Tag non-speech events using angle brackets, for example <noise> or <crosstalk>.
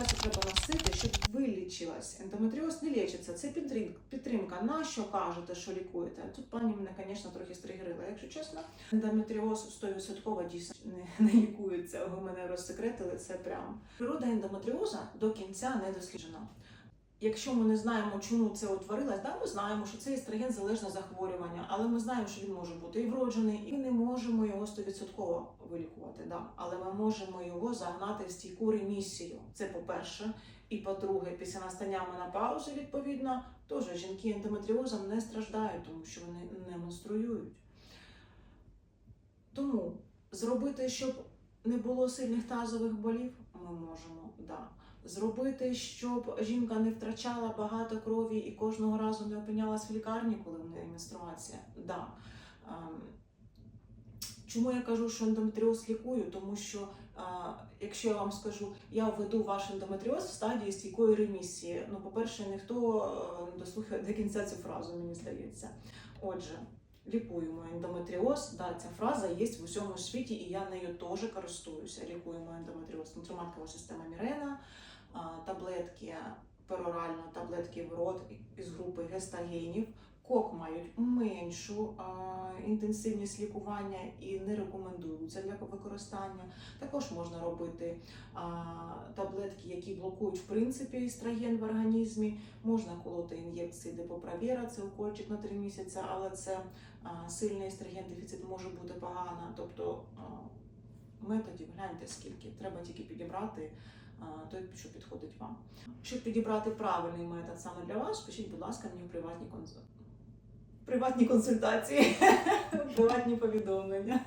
часто треба носити, щоб вилічилась. Ендометріоз не лічиться. Це підтримка. На що кажете, що лікуєте? Тут пані мене, звісно, трохи стригерила, якщо чесно. Ендометріоз 100% дійсно <laughs> не, не лікується. Ви мене розсекретили це прямо. Природа ендометріоза до кінця не досліджена. Якщо ми не знаємо, чому це утворилось, да, ми знаємо, що це естроген залежне захворювання, але ми знаємо, що він може бути і вроджений, і не можемо його 100% вилікувати. Да. Але ми можемо його загнати в стійку ремісію. Це по-перше. І по-друге, після настання менопаузи, відповідно, теж жінки ендометріозом не страждають, тому що вони не менструюють. Тому зробити, щоб не було сильних тазових болів, ми можемо, да. Зробити, щоб жінка не втрачала багато крові і кожного разу не опинялась в лікарні, коли в неї менструація. Да. Ем, Чому я кажу, що ендометріоз лікую? Тому що а, якщо я вам скажу, я введу ваш ендометріоз в стадії стійкої ремісії. Ну, по-перше, ніхто е, не дослухає до кінця цю фразу, мені здається. Отже, лікуємо ендометріоз. Да, ця фраза є в усьому світі, і я нею теж користуюся. Лікуємо ендометріоз. Внутріматкова система Мірена, таблетки перорально, таблетки в рот із групи гестагенів. Кок мають меншу а, інтенсивність лікування і не рекомендуються для використання. Також можна робити а, таблетки, які блокують в принципі естроген в організмі. Можна колоти ін'єкції депоправіра, це укольчик на 3 місяці, але це а, сильний естроген дефіцит може бути погано. Тобто а, методів гляньте скільки. Треба тільки підібрати той, що підходить вам. Щоб підібрати правильний метод саме для вас, пишіть, будь ласка, мені в приватні консультації. Приватні консультації, <laughs> приватні повідомлення.